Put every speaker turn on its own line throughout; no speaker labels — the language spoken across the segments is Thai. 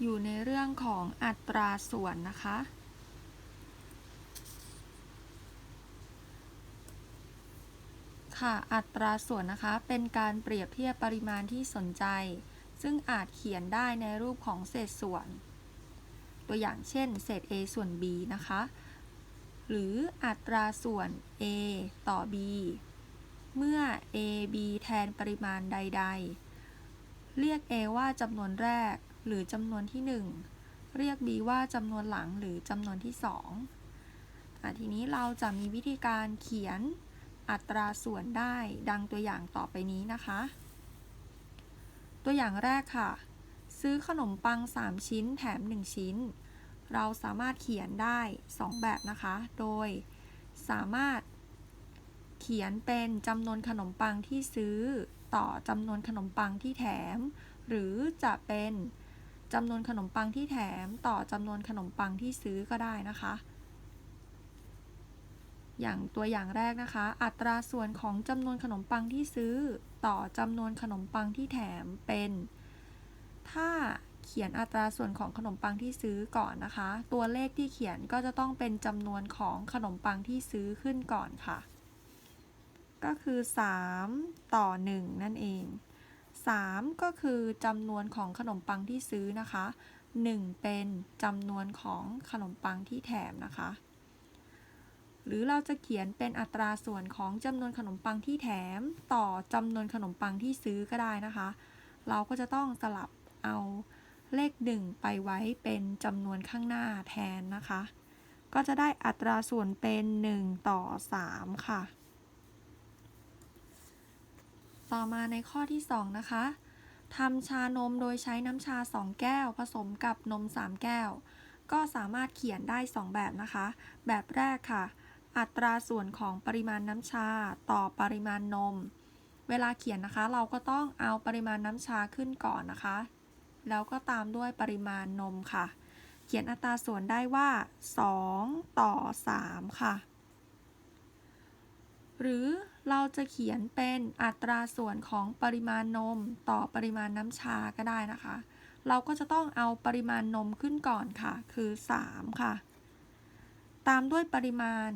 อยู่ในเรื่องของอัตราส่วนนะคะ ค่ะ อัตราส่วนนะคะ เป็นการเปรียบเทียบปริมาณที่สนใจ ซึ่งอาจเขียนได้ในรูปของเศษส่วน ตัวอย่างเช่น เศษ a ส่วน b นะคะ หรืออัตราส่วน a ต่อ b เมื่อ a b แทนปริมาณใด ๆ เรียก a ว่าจำนวนแรก หรือจำนวนที่ 1 เรียก b ว่าจำนวนหลังหรือจำนวนที่2อะทีนี้เราจะมีวิธีการเขียนอัตราส่วนได้ดังตัวอย่างต่อไปนี้นะคะ ตัวอย่างแรกค่ะ ซื้อขนมปัง 3 ชิ้นแถม 1 ชิ้น เราสามารถเขียนได้ 2 แบบนะคะ โดยสามารถเขียนเป็นจำนวนขนมปังที่ซื้อต่อจำนวนขนมปังที่แถม หรือจะเป็น จำนวนขนมปังที่แถมต่อจำนวนขนมปังที่ซื้อก็ได้นะคะ อย่างตัวอย่างแรกนะคะ อัตราส่วนของจำนวนขนมปังที่ซื้อ ต่อจำนวนขนมปังที่แถมเป็น ถ้าเขียนอัตราส่วนของขนมปังที่ซื้อก่อนนะคะ ตัวเลขที่เขียนก็จะต้องเป็นจำนวนของขนมปังที่ซื้อขึ้นก่อนค่ะ ก็คือ 3 ต่อ 1 นั่นเอง 3 ก็คือจำนวนของขนมปังที่ซื้อนะคะ 1 เป็นจำนวนของขนมปังที่แถมนะคะ หรือเราจะเขียนเป็นอัตราส่วนของจำนวนขนมปังที่แถม ต่อจำนวนขนมปังที่ซื้อก็ได้นะคะ เราก็จะต้องสลับเอาเลข 1 ไปไว้เป็นจำนวนข้างหน้าแทนนะคะ ก็จะได้อัตราส่วนเป็น 1 ต่อ 3 ค่ะ ต่อมาในข้อที่ 2 นะคะทำชานมโดยใช้น้ำชา 2 แก้ว ผสมกับนม 3 แก้ว ก็สามารถเขียนได้ 2 แบบนะคะ แบบแรกค่ะ อัตราส่วนของปริมาณน้ำชาต่อปริมาณนม เวลาเขียนนะคะ เราก็ต้องเอาปริมาณน้ำชาขึ้นก่อนนะคะ แล้วก็ตามด้วยปริมาณนมค่ะ เขียนอัตราส่วนได้ว่า 2 ต่อ 3 ค่ะ หรือเราจะเขียนเป็นอัตราส่วนของปริมาณนมต่อปริมาณน้ำชาก็ได้นะคะ เราก็จะต้องเอาปริมาณนมขึ้นก่อนค่ะ คือ 3 ค่ะ ตามด้วยปริมาณ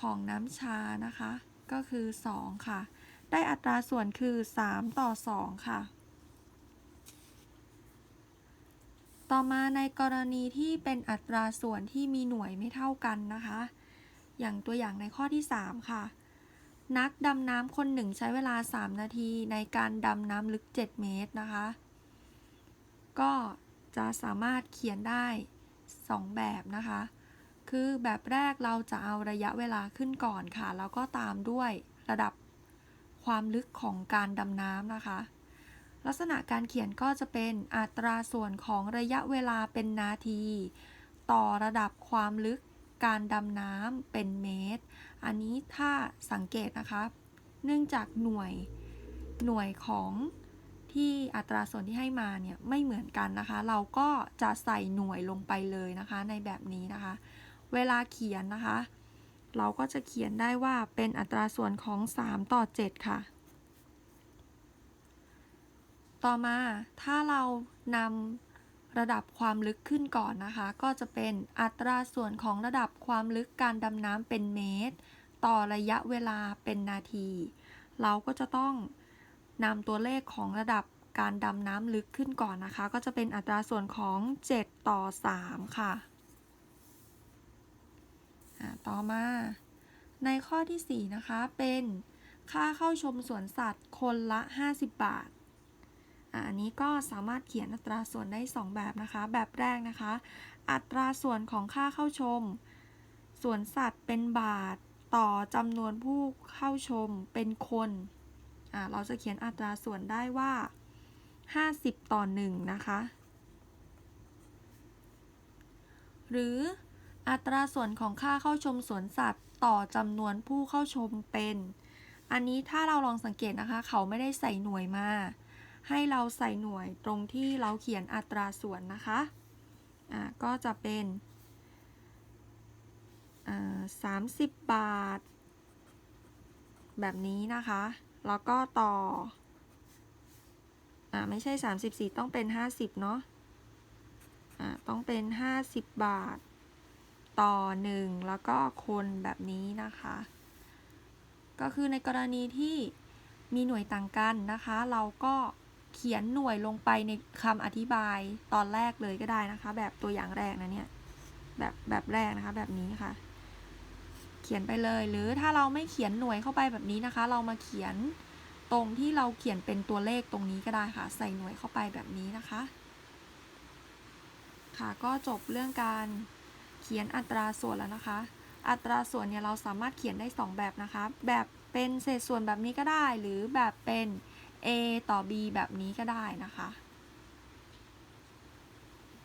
ของน้ำชานะคะ ก็คือ 2 ค่ะ ได้อัตราส่วนคือ 3 ต่อ 2 ค่ะ ต่อมาในกรณีที่เป็นอัตราส่วนที่มีหน่วยไม่เท่ากันนะคะ อย่างตัวอย่างในข้อที่ 3 ค่ะ นักดำน้ำคนหนึ่งใช้เวลา 3 นาทีในการดำน้ำลึก 7 เมตรนะคะ ก็จะสามารถเขียนได้ 2 แบบนะคะ คือแบบแรกเราจะเอาระยะเวลาขึ้นก่อนค่ะ แล้วก็ตามด้วยระดับความลึกของการดำน้ำนะคะ ลักษณะการเขียนก็จะเป็นอัตราส่วนของระยะเวลาเป็นนาที ต่อระดับความลึก การดำน้ำเป็นเมตร อันนี้ถ้าสังเกตนะคะ เนื่องจากหน่วยหน่วยของที่อัตราส่วนที่ให้มาเนี่ยไม่เหมือนกันนะคะ เราก็จะใส่หน่วยลงไปเลยนะคะในแบบนี้นะคะ เวลาเขียนนะคะ เราก็จะเขียนได้ว่าเป็นอัตราส่วนของ 3 ต่อ 7 ค่ะ ต่อมาถ้าเรานำ ระดับความลึกขึ้นก่อนนะคะ ก็จะเป็นอัตราส่วนของระดับความลึกการดำน้ำเป็นเมตร ต่อระยะเวลาเป็นนาที เราก็จะต้องนำตัวเลขของระดับการดำน้ำลึกขึ้นก่อนนะคะ ก็จะเป็นอัตราส่วนของ 7 ต่อ 3 ค่ะ ต่อมา ในข้อที่ 4 นะคะ เป็นค่าเข้าชมสวนสัตว์คนละ 50 บาท อันนี้ก็สามารถเขียนอัตราส่วนได้ 2 แบบนะคะ แบบแรกนะคะ อัตราส่วนของค่าเข้าชมสวนสัตว์เป็นบาท ต่อจำนวนผู้เข้าชมเป็นคนเราจะเขียนอัตราส่วนได้ว่า 50 ต่อ 1 นะคะ หรืออัตราส่วนของค่าเข้าชมสวนสัตว์ ต่อจำนวนผู้เข้าชมเป็น อันนี้ถ้าเราลองสังเกตนะคะ เขาไม่ได้ใส่หน่วยมา ให้เราใส่หน่วยตรงที่เราเขียนอัตราส่วนนะคะ อ่า ก็จะเป็นสามสิบบาท แบบนี้นะคะ แล้วก็ต่อ อ่า ไม่ใช่ 34 ต้องเป็น 50 เนาะ อ่า ต้องเป็น 50 บาท ต่อ 1 แล้วก็คนแบบนี้นะคะ ก็คือในกรณีที่มีหน่วยต่างกันนะคะ เราก็ เขียนหน่วยลงไปในคำอธิบายตอนแรกเลยก็ได้นะคะ แบบตัวอย่างแรกนะเนี่ยแบบแบบแรกนะคะ แบบนี้ค่ะ เขียนไปเลยหรือถ้าเราไม่เขียนหน่วยเข้าไปแบบนี้นะคะ เรามาเขียนตรงที่เราเขียนเป็นตัวเลขตรงนี้ก็ได้ค่ะ ใส่หน่วยเข้าไปแบบนี้นะคะ ค่ะก็จบเรื่องการเขียนอัตราส่วนแล้วนะคะ อัตราส่วนเนี่ยเราสามารถเขียนได้ 2 แบบนะคะ แบบเป็นเศษส่วนแบบนี้ก็ได้ หรือแบบเป็น a ต่อ b แบบนี้ก็ได้นะคะ